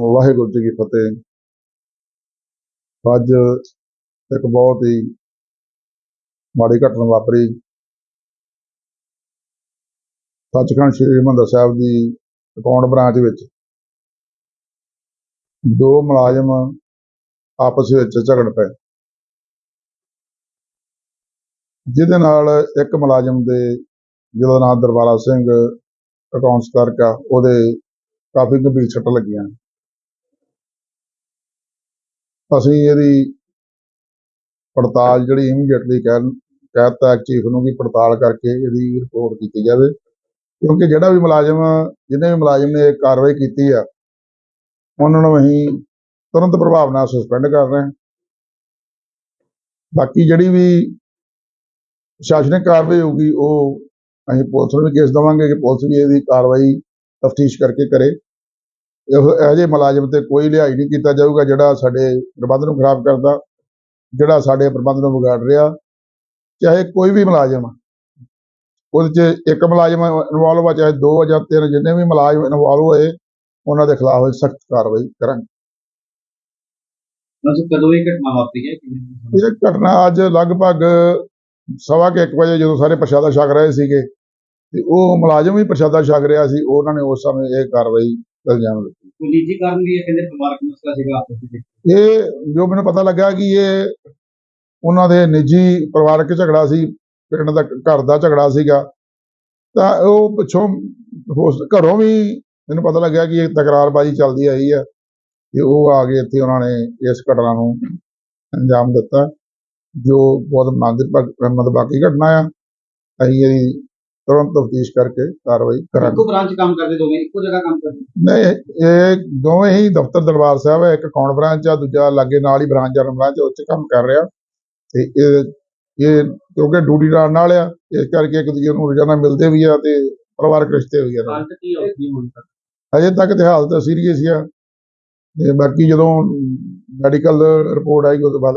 ਵਾਹਿਗੁਰੂ ਜੀ ਕੀ ਫਤਿਹ। ਅੱਜ ਇੱਕ ਬਹੁਤ ਹੀ ਮਾੜੀ ਘਟਨਾ ਵਾਪਰੀ। ਸੱਚਖੰਡ ਸ੍ਰੀ ਹਰਿਮੰਦਰ ਸਾਹਿਬ ਦੀ ਅਕਾਊਂਟ ਬ੍ਰਾਂਚ ਵਿੱਚ ਦੋ ਮੁਲਾਜ਼ਮ ਆਪਸ ਵਿੱਚ ਝਗੜ ਪਏ। ਜਿਹਦੇ ਨਾਲ ਇੱਕ ਮੁਲਾਜ਼ਮ ਦੇ ਜਿਹਦਾ ਨਾਮ ਦਰਬਾਰਾ ਸਿੰਘ ਅਕਾਊਂਟਸ ਕਰਕੇ ਉਹਦੇ ਕਾਫੀ ਗੰਭੀਰ ਸੱਟਾਂ ਲੱਗੀਆਂ। ਅਸੀਂ ਇਹਦੀ ਪੜਤਾਲ ਜਿਹੜੀ ਇਮੀਡੀਏਟਲੀ ਕਹਿ ਕਹਿਤਾ ਚੀਫ ਨੂੰ ਕਿ ਪੜਤਾਲ ਕਰਕੇ ਇਹਦੀ ਰਿਪੋਰਟ ਕੀਤੀ ਜਾਵੇ। ਕਿਉਂਕਿ ਜਿਹੜਾ ਵੀ ਮੁਲਾਜ਼ਮ ਜਿਹਨੇ ਵੀ ਮੁਲਾਜ਼ਮ ਨੇ ਇਹ ਕਾਰਵਾਈ ਕੀਤੀ ਆ, ਉਹਨਾਂ ਨੂੰ ਅਸੀਂ ਤੁਰੰਤ ਪ੍ਰਭਾਵ ਨਾਲ ਸਸਪੈਂਡ ਕਰ ਰਹੇ ਹਾਂ। ਬਾਕੀ ਜਿਹੜੀ ਵੀ ਪ੍ਰਸ਼ਾਸਨਿਕ ਕਾਰਵਾਈ ਹੋਊਗੀ, ਉਹ ਅਸੀਂ ਪੁਲਿਸ ਨੂੰ ਵੀ ਕੇਸ ਦੇਵਾਂਗੇ ਕਿ ਪੁਲਿਸ ਵੀ ਇਹਦੀ ਕਾਰਵਾਈ ਤਫਤੀਸ਼ ਕਰਕੇ ਕਰੇ। ਇਹੋ ਜਿਹੇ ਮੁਲਾਜ਼ਮ ਤੇ ਕੋਈ ਲਿਹਾਜ਼ ਨਹੀਂ ਕੀਤਾ ਜਾਊਗਾ ਜਿਹੜਾ ਸਾਡੇ ਪ੍ਰਬੰਧ ਨੂੰ ਖਰਾਬ ਕਰਦਾ ਜਿਹੜਾ ਸਾਡੇ ਪ੍ਰਬੰਧ ਨੂੰ ਵਿਗਾੜ ਰਿਹਾ। ਚਾਹੇ ਕੋਈ ਵੀ ਮੁਲਾਜ਼ਮ। ਉਹਦੇ 'ਚ ਇੱਕ ਮੁਲਾਜ਼ਮ ਇਨਵੋਲਵ ਆ ਚਾਹੇ ਦੋ ਜਾਂ ਤਿੰਨ ਜਿੰਨੇ ਵੀ ਮੁਲਾਜ਼ਮ ਇਨਵੋਲਵ ਹੋਏ ਉਹਨਾਂ ਦੇ ਖਿਲਾਫ ਸਖਤ ਕਾਰਵਾਈ ਕਰਾਂਗੇ। ਕਦੋਂ ਇਹ ਘਟਨਾ ਵਾਪਰੀ ਹੈ? ਇਹ ਘਟਨਾ ਅੱਜ ਲਗਭਗ ਸਵਾ ਕੇ 1 ਵਜੇ ਜਦੋਂ ਸਾਰੇ ਪ੍ਰਸ਼ਾਦਾ ਛਕ ਰਹੇ ਸੀਗੇ ਤੇ ਉਹ ਮੁਲਾਜ਼ਮ ਵੀ ਪ੍ਰਸ਼ਾਦਾ ਛਕ ਰਿਹਾ ਸੀ ਉਹਨਾਂ ਨੇ ਉਸ ਸਮੇਂ ਇਹ ਕਾਰਵਾਈ ਇਲਜ਼ਾਮ ਕੋਈ ਨਿੱਜੀ ਕਾਰਨ ਵੀ ਹੈ ਕਹਿੰਦੇ ਪਰਿਵਾਰਕ ਮਸਲਾ ਸੀਗਾ ਆਪਸ ਵਿੱਚ। ਇਹ ਜੋ ਮੈਨੂੰ ਪਤਾ ਲੱਗਾ ਕਿ ਇਹ ਉਹਨਾਂ ਦੇ ਨਿੱਜੀ ਪਰਿਵਾਰਕ ਝਗੜਾ ਸੀ, ਪਿੰਡ ਦਾ ਘਰ ਦਾ ਝਗੜਾ ਸੀਗਾ। ਤਾਂ ਉਹ ਪਿੱਛੋਂ ਹੋਸ- ਘਰੋਂ ਵੀ ਮੈਨੂੰ ਪਤਾ ਲੱਗਿਆ ਕਿ ਇਹ ਤਕਰਾਰਬਾਜ਼ੀ ਚੱਲਦੀ ਆਈ ਹੈ ਤੇ ਉਹ ਆ ਕੇ ਇੱਥੇ ਉਹਨਾਂ ਨੇ ਇਸ ਘਟਨਾ ਨੂੰ ਅੰਜਾਮ ਦਿੱਤਾ, ਜੋ ਬਹੁਤ ਮੰਦਭਾਗੀ ਬਾਕੀ ਘਟਨਾ ਆ। ਅਸੀਂ ਇਹਦੀ ਤੁਰੰਤ ਤਫਤੀਸ਼ ਕਰਕੇ ਕਾਰਵਾਈ ਕਰਾਂਗੇ। ਇੱਕੋ ਬ੍ਰਾਂਚ ਕੰਮ ਕਰਦੇ ਦੋਵੇਂ ਇੱਕੋ ਜਗ੍ਹਾ ਕੰਮ ਕਰਦੇ? ਨਹੀਂ ਇਹ ਦੋਵੇਂ ਹੀ ਦਫ਼ਤਰ ਦਰਬਾਰ ਸਾਹਿਬ ਹੈ ਇੱਕ ਕੌਣ ਬ੍ਰਾਂਚ ਆ ਦੂਜਾ ਲਾਗੇ ਨਾਲ ਹੀ ਬ੍ਰਾਂਚ ਜਰਨ ਬ੍ਰਾਂਚ ਉਹ 'ਚ ਕੰਮ ਕਰ ਰਿਹਾ। ਤੇ ਇਹ ਇਹ ਕਿਉਂਕਿ ਡਿਊਟੀ ਨਾਲ ਨਾਲ ਆ ਇਸ ਕਰਕੇ ਇੱਕ ਦੂਜੇ ਨੂੰ ਰੋਜ਼ਾਨਾ ਮਿਲਦੇ ਵੀ ਆ ਤੇ ਪਰਿਵਾਰਕ ਰਿਸ਼ਤੇ ਵੀ ਆ। ਨਾਲ। ਹਾਲਤ ਕੀ ਹੋਈ ਹੁਣ ਤੱਕ ਅਜੇ ਤੱਕ ਤੇ ਹਾਲਤ ਸੀਰੀਅਸ ਆ। ਤੇ ਬਾਕੀ ਜਦੋਂ ਮੈਡੀਕਲ ਰਿਪੋਰਟ ਆਏਗੀ ਉਸ ਤੋਂ ਬਾਅਦ।